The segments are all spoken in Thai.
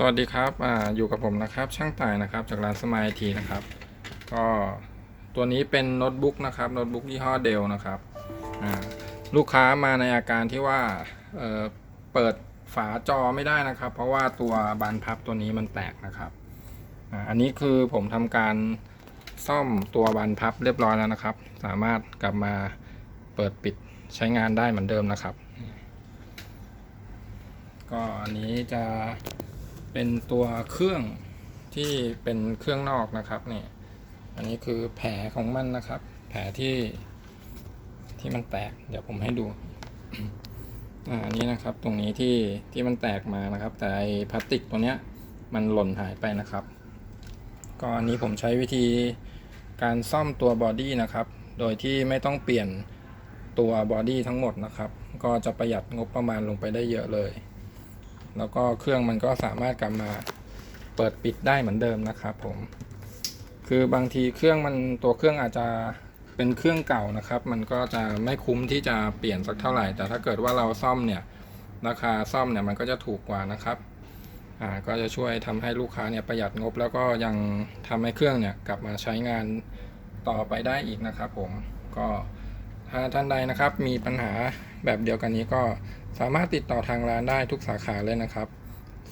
สวัสดีครับออยู่กับผมนะครับ ช่างต่ายนะครับ จากร้านสมายทีนะครับ ก็ตัวนี้เป็นโน้ตบุ๊กนะครับโน้ตบุ๊กยี่ห้อเดลนะครับลูกค้ามาในอาการที่ว่าเเปิดฝาจอไม่ได้นะครับ เพราะว่าตัวบานพับตัวนี้มันแตกนะครับออันนี้คือผมทำการซ่อมตัวบานพับเรียบร้อยแล้วนะครับ สามารถกลับมาเปิดปิดใช้งานได้เหมือนเดิมนะครับ ก็อันนี้จะ เป็นตัวเครื่องที่เป็นเครื่องนอกนะครับเนี่ยอันนี้คือแผลของมันนะครับ แผลที่ที่มันแตก เดี๋ยวผมให้ดูอันนี้นะครับตรงนี้ที่ที่มันแตกมานะครับ แต่ไอพลาสติกตัวเนี้ยมันหล่นหายไปนะครับ ก็อันนี้ผมใช้วิธีการซ่อมตัวบอดี้นะครับ โดยที่ไม่ต้องเปลี่ยนตัวบอดี้ทั้งหมดนะครับ ก็จะประหยัดงบประมาณลงไปได้เยอะเลย แล้วก็เครื่องมันก็สามารถกลับมาเปิดปิดได้เหมือนเดิมนะครับผม คือบางทีเครื่องมันตัวเครื่องอาจจะเป็นเครื่องเก่านะครับ มันก็จะไม่คุ้มที่จะเปลี่ยนสักเท่าไหร่ แต่ถ้าเกิดว่าเราซ่อมเนี่ยราคาซ่อมเนี่ยมันก็จะถูกกว่านะครับอ่าก็จะช่วยทำให้ลูกค้าเนี่ยประหยัดงบ แล้วก็ยังทำให้เครื่องเนี่ยกลับมาใช้งานต่อไปได้อีกนะครับผมก็ ท่านใดนะครับ มีปัญหาแบบเดียวกันนี้ก็สามารถติดต่อทางร้านได้ทุกสาขาเลยนะครับ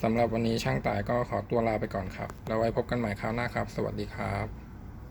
สำหรับวันนี้ช่างต่ายก็ขอตัวลาไปก่อนครับ แล้วไว้พบกันใหม่คราวหน้าครับ สวัสดีครับ